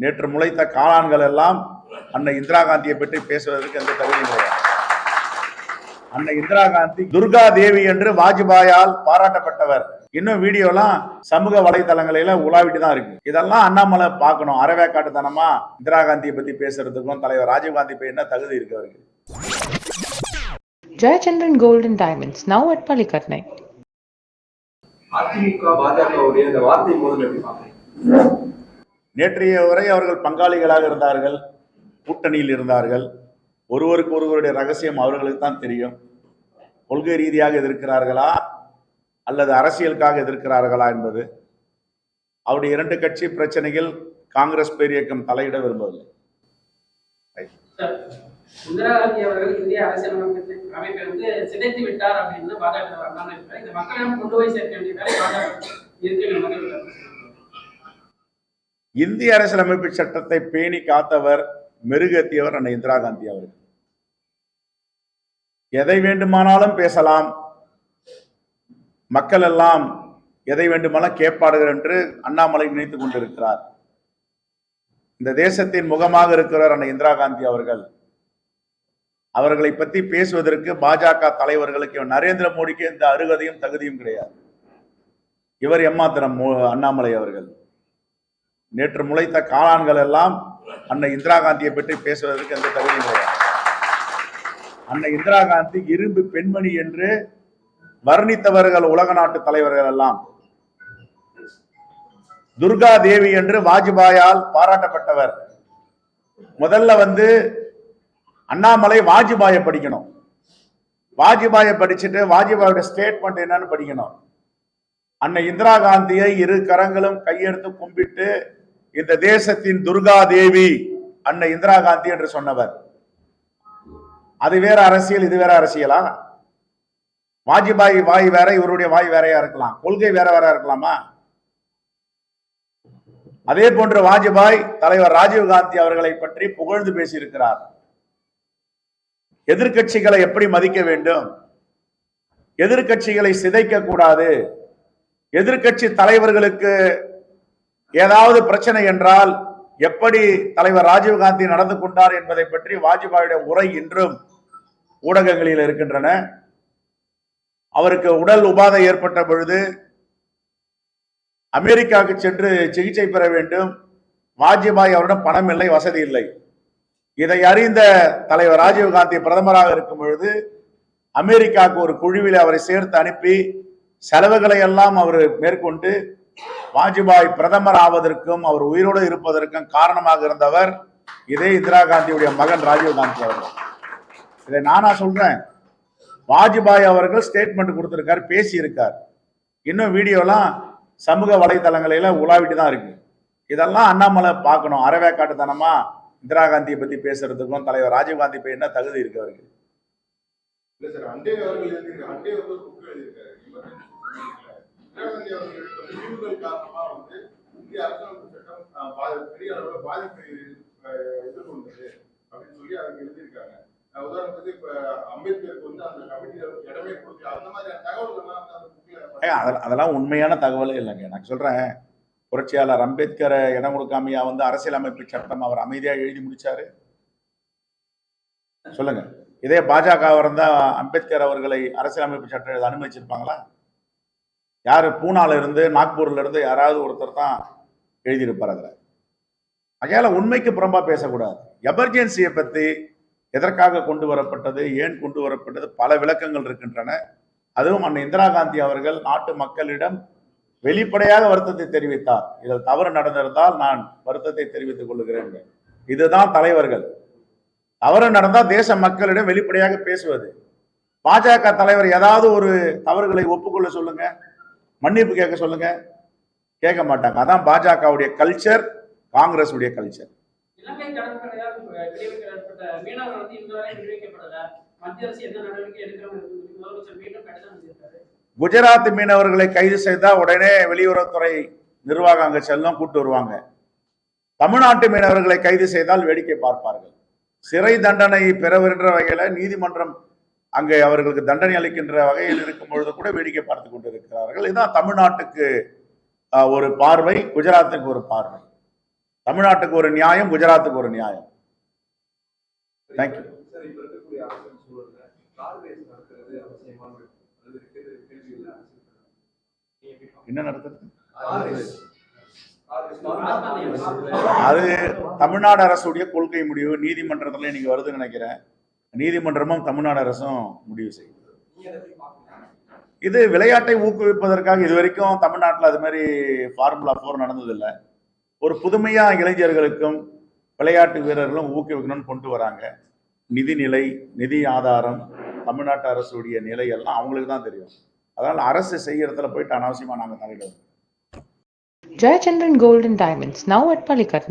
நேற்று முளைத்த காளான்கள் எல்லாம் அன்னை இந்திரா காந்தியை பற்றி பேசுவதற்கு எந்த தகுதியும் கிடையாது அன்னை இந்திரா காந்தி துர்கா தேவி என்று வாஜ்பாயால் பாராட்டப்பட்டவர். இன்னும் வீடியோலாம் சமூக வலைதளங்களில உலாவிட்டு தான் இருக்கு. இதெல்லாம் அண்ணாமலை பார்க்கணும். அறவேக்காட்டுத்தனமா இந்திரா காந்தியை பத்தி பேசுறதுக்கும் தலைவர் ராஜீவ் காந்தி பத்தி என்ன தகுதி இருக்கு அவருக்கு? Jayachandran Gold and Diamonds, now at Palikatnai. AIADMK பாஜகவுடைய இந்த வார்த்தை மோதல் எப்படி பாக்குறீங்க நேற்றைய வரை அவர்கள் பங்காளிகளாக இருந்தார்கள் கூட்டணியில் இருந்தார்கள். ஒருவருக்கு ஒருவருடைய ரகசியம் அவர்களுக்கு தான் தெரியும். கொள்கை ரீதியாக எதிர்க்கிறார்களா அல்லது அரசியலுக்காக எதிர்க்கிறார்களா என்பது. அவருடைய இரண்டு கட்சி பிரச்சனைகள் காங்கிரஸ் பேரியக்கம் தலையிட விரும்பவில்லை. இந்திரா காந்தி அவர்கள் இந்திய அரசியல் அமைப்பை வந்து சிதைத்து விட்டார் அப்படின்னு பாஜக இந்த மக்களிடம் கொண்டு போய் சேர்க்க வேண்டிய வேலை பாஜக இருக்கிற இந்திய அரசியலமைப்பு சட்டத்தை பேணி காத்தவர் மெருகேத்தியவர் அன்னை இந்திரா காந்தி அவர்கள். எதை வேண்டுமானாலும் பேசலாம். மக்கள் எல்லாம் எதை வேண்டுமானாலும் கேட்பார்கள் என்று அண்ணாமலை நினைத்துக் கொண்டிருக்கிறார். இந்த தேசத்தின் முகமாக இருக்கிறவர் அன்னை இந்திரா காந்தி அவர்கள். அவர்களை பற்றி பேசுவதற்கு பாஜக தலைவர்களுக்கு நரேந்திர மோடிக்கு எந்த அருகதையும் தகுதியும் கிடையாது. இவர் எம்மாத்திரம் அண்ணாமலை அவர்கள். நேற்று முளைத்த காளான்கள் எல்லாம் அன்னை இந்திரா காந்தியை பற்றி பேசுவதற்கு எந்த தகுதியும் கிடையாது அன்னை இந்திரா காந்தி இரும்பு பெண்மணி என்று வர்ணித்தவர்கள் உலக நாட்டு தலைவர்கள் எல்லாம். துர்கா தேவி என்று வாஜ்பாயால் பாராட்டப்பட்டவர். முதல்ல வந்து அண்ணாமலை வாஜ்பாயை படிக்கணும். வாஜ்பாயை படிச்சுட்டு வாஜ்பாயோட ஸ்டேட்மெண்ட் என்னன்னு படிக்கணும். அன்னை இந்திரா காந்தியை இரு கரங்களும் கையெடுத்து கும்பிட்டு இந்த தேசத்தின் துர்கா தேவி அன்னை இந்திரா காந்தி என்று சொன்னவர். அது வேற அரசியல் இது வேற அரசியலா? வாஜ்பாய் வாய் வேற இவருடைய வாய் வேறையா இருக்கலாம். கொள்கை வேற வேற இருக்கலாமா? அதே போன்று வாஜ்பாய் தலைவர் ராஜீவ் காந்தி அவர்களை பற்றி புகழ்ந்து பேசியிருக்கிறார். எதிர்க்கட்சிகளை எப்படி மதிக்க வேண்டும்? எதிர்க்கட்சிகளை சிதைக்க கூடாது எதிர்கட்சி தலைவர்களுக்கு ஏதாவது பிரச்சனை என்றால் எப்படி தலைவர் ராஜீவ் காந்தி நடந்து கொண்டார் என்பதை பற்றி வாஜ்பாயுடைய உரை இன்றும் ஊடகங்களில் இருக்கின்றன. அவருக்கு உடல் உபாதை ஏற்பட்ட பொழுது அமெரிக்காவுக்கு சென்று சிகிச்சை பெற வேண்டும். வாஜ்பாய் அவரிடம் பணம் இல்லை வசதி இல்லை. இதை அறிந்த தலைவர் ராஜீவ் காந்தி பிரதமராக இருக்கும் பொழுது அமெரிக்காவுக்கு ஒரு குழுவில் அவரை சேர்த்து அனுப்பி செலவுகளை எல்லாம் அவர் மேற்கொண்டு வாஜ்பாய் பிரதமர் ஆவதற்கும் அவர் உயிரோடு இருப்பதற்கும் காரணமாக இருந்தவர் இதே இந்திரா காந்தியுடைய மகன் ராஜீவ் காந்தி அவர்கள். இதை நானா சொல்றேன். வாஜ்பாய் அவர்கள் ஸ்டேட்மெண்ட் கொடுத்திருக்காரு பேசியிருக்கார். இன்னும் வீடியோலாம் சமூக வலைதளங்களில உலாவிட்டு தான் இருக்கு. இதெல்லாம் அண்ணாமலை பார்க்கணும். அறவேக்காட்டுத்தனமா இந்திரா காந்தியை பத்தி பேசுறதுக்கும் தலைவர் ராஜீவ் காந்தி பத்தி என்ன தகுதி இருக்கு அவருக்கு? இல்ல முடிவுகள் காரணமா வந்து இந்திய அரசியலமைப்பு சட்டம் பெரிய அளவுல பாதிப்பை எதிர்கொண்டது அப்படின்னு சொல்லி அவங்க எழுதியிருக்காங்க. உதாரணத்துக்கு இப்ப அம்பேத்கருக்கு வந்து அந்த கமிட்டியில இடமே அந்த மாதிரியான தகவல்கள்லாம் அந்த புக்ல அதெல்லாம் உண்மையான தகவலே இல்லைங்க. நான் சொல்றேன் புரட்சியாளர் அம்பேத்கரை இடம் கொடுக்காமையா வந்து அரசியலமைப்பு சட்டம் அவர் அமைதியா எழுதி முடிச்சாரு? சொல்லுங்க. இதே பாஜக இருந்தா அம்பேத்கர் அவர்களை அரசியலமைப்பு சட்டம் அனுமதிச்சிருப்பாங்களா? யார் பூனால இருந்து நாக்பூர்ல இருந்து யாராவது ஒருத்தர் தான் எழுதியிருப்பார் அதில் அதையால் உண்மைக்கு புறம்பாக பேசக்கூடாது. எமர்ஜென்சியை பற்றி எதற்காக கொண்டு வரப்பட்டது ஏன் கொண்டு வரப்பட்டது பல விளக்கங்கள் இருக்கின்றன. அதுவும் அன்னை இந்திரா காந்தி அவர்கள் நாட்டு மக்களிடம் வெளிப்படையாக வருத்தத்தை தெரிவித்தார். இதில் தவறு நடந்திருந்தால் நான் வருத்தத்தை தெரிவித்துக் கொள்கிறேன். இதுதான் தலைவர்கள். தவறு நடந்தால் தேச மக்களிடம் வெளிப்படையாக பேசுவது. பாஜக தலைவர் ஏதாவது ஒரு தவறுகளை ஒப்புக்கொள்ள சொல்லுங்க. மன்னிப்பு கேட்க சொல்லுங்க. கேட்க மாட்டாங்க. அதான் பாஜகவுடைய கல்ச்சர் காங்கிரஸ் உடைய கல்ச்சர் குஜராத் மீனவர்களை கைது செய்தா உடனே வெளியுறவுத்துறை நிர்வாகம் அங்க செல்லும் கூட்டு வருவாங்க. தமிழ்நாட்டு மீனவர்களை கைது செய்தால் வேடிக்கை பார்ப்பார்கள். சிறை தண்டனை பெறவென்ற வகையில நீதிமன்றம் அங்கே அவர்களுக்கு தண்டனை அளிக்கின்ற வகையில் இருக்கும் பொழுது கூட வேடிக்கை பார்த்து கொண்டிருக்கிறார்கள். இதுதான் தமிழ்நாட்டுக்கு ஒரு பார்வை குஜராத்துக்கு ஒரு பார்வை. தமிழ்நாட்டுக்கு ஒரு நியாயம் குஜராத்துக்கு ஒரு நியாயம். பாக்குறீங்க? என்ன நடக்குது அது தமிழ்நாடு அரசுடைய கொள்கை முடிவு நீதிமன்றத்துல இன்னைக்கு வருதுன்னு நினைக்கிறேன். நீதிமன்றமும் தமிழ்நாடு அரசும் முடிவு செய்யும். இது விளையாட்டை ஊக்குவிப்பதற்காக இது வரைக்கும் தமிழ்நாட்டில் அது மாதிரி ஃபார்முலா ஃபோர் நடந்ததில்லை. ஒரு புதுமையாக இளைஞர்களுக்கும் விளையாட்டு வீரர்களும் ஊக்குவிக்கணும்னு கொண்டு வராங்க. நிதிநிலை நிதி ஆதாரம் தமிழ்நாட்டு அரசுடைய நிலை எல்லாம் அவங்களுக்கு தான் தெரியும். அதனால் அரசு செய்யறதுல போயிட்டு அனாவசியமாக நாங்கள் தலையிடுவோம் Jayachandran golden diamonds now at at